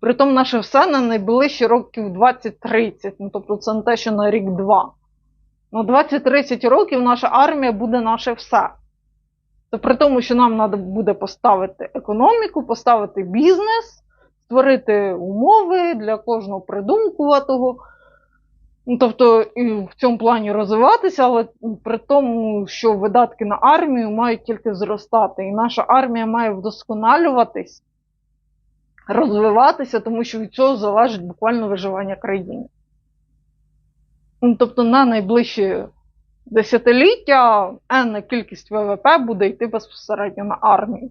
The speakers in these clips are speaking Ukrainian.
Притом наше все на найближчі років 20-30. Ну, тобто це не те, що на рік-два. На 20-30 років наша армія буде наше все. Це при тому, що нам треба буде поставити економіку, поставити бізнес, створити умови для кожного придумкуватого. Ну, тобто і в цьому плані розвиватися, але при тому, що видатки на армію мають тільки зростати. І наша армія має вдосконалюватись, розвиватися, тому що від цього залежить буквально виживання країни. Ну, тобто на найближчі десятиліття енна кількість ВВП буде йти безпосередньо на армію.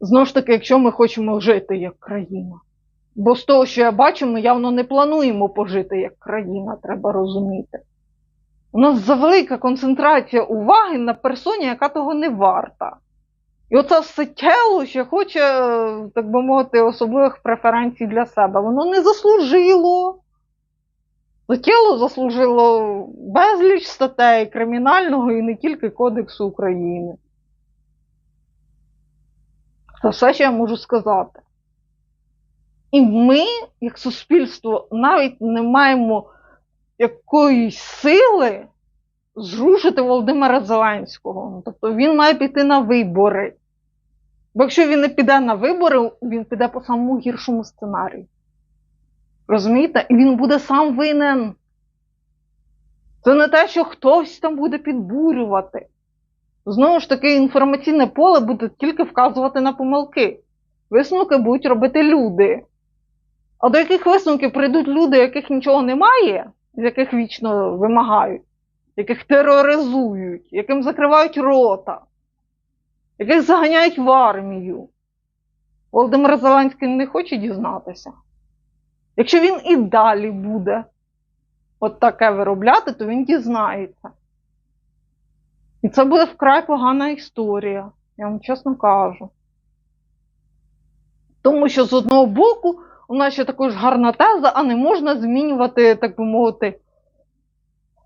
Знову ж таки, якщо ми хочемо жити як країна. Бо з того, що я бачу, ми явно не плануємо пожити як країна, треба розуміти. У нас завелика концентрація уваги на персоні, яка того не варта. І оце все тіло ще хоче, е, так би мовити, особливих преференцій для себе. Воно не заслужило. То тіло заслужило безліч статей кримінального і не тільки Кодексу України. Це все, що я можу сказати. І ми, як суспільство, навіть не маємо якоїсь сили зрушити Володимира Зеленського. Ну, Тобто він має піти на вибори. Бо якщо він не піде на вибори, він піде по самому гіршому сценарію. Розумієте? І він буде сам винен. Це не те, що хтось там буде підбурювати. Знову ж таки, інформаційне поле буде тільки вказувати на помилки. Висновки будуть робити люди. А до яких висновків прийдуть люди, яких нічого немає, з яких вічно вимагають, яких тероризують, яким закривають рота, яких заганяють в армію. Володимир Зеленський не хоче дізнатися. Якщо він і далі буде от таке виробляти, то він дізнається. І це буде вкрай погана історія, я вам чесно кажу. Тому що з одного боку, у нас ще також гарна теза, а не можна змінювати, так би мовити,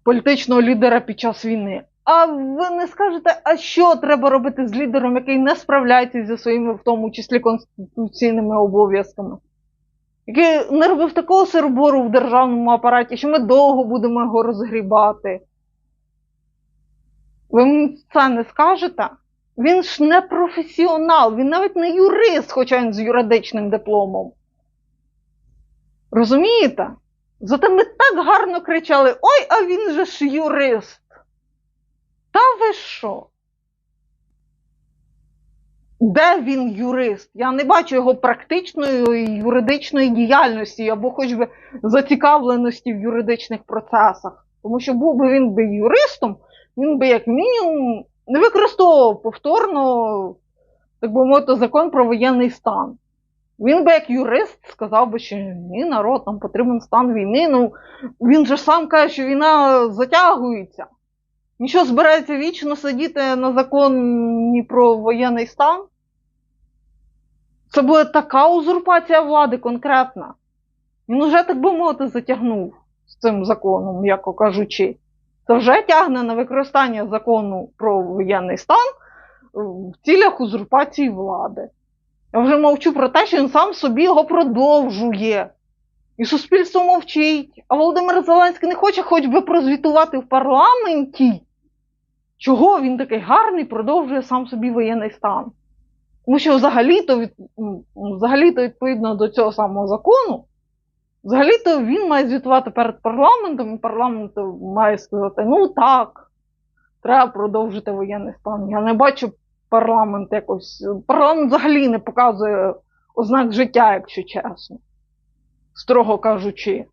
політичного лідера під час війни. А ви не скажете, а що треба робити з лідером, який не справляється зі своїми, в тому числі, конституційними обов'язками? Який не робив такого сирбору в державному апараті, що ми довго будемо його розгрібати. Ви це не скажете? Він ж не професіонал, він навіть не юрист, хоча він з юридичним дипломом. Розумієте? Зате ми так гарно кричали: Ой, а він же ж юрист. Та ви що? Де він юрист? Я не бачу його практичної юридичної діяльності або хоч би зацікавленості в юридичних процесах. Тому що був би він би юристом, він би як мінімум не використовував повторно, так би мовити, закон про воєнний стан. Він би як юрист сказав би, що ні, народ, нам потрібен стан війни. Ну він же сам каже, що війна затягується. Нічого збирається вічно сидіти на законі про воєнний стан. Це буде така узурпація влади конкретна. Він уже, так би мовити, затягнув з цим законом, м'яко кажучи. Це вже тягне на використання закону про воєнний стан в цілях узурпації влади. Я вже мовчу про те, що він сам собі його продовжує. І суспільство мовчить. А Володимир Зеленський не хоче хоч би прозвітувати в парламенті, чого він такий гарний продовжує сам собі воєнний стан. Тому що взагалі-то, від, взагалі-то відповідно до цього самого закону, взагалі-то він має звітувати перед парламентом, і парламент має сказати: ну так, треба продовжити воєнний стан. Я не бачу парламент якось. Парламент взагалі не показує ознак життя, якщо чесно строго кажучи.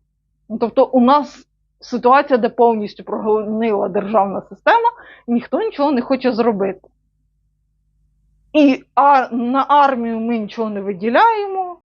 Ну, Тобто, у нас ситуація, де повністю прогонила державна система, і ніхто нічого не хоче зробити. І а на армію ми нічого не виділяємо,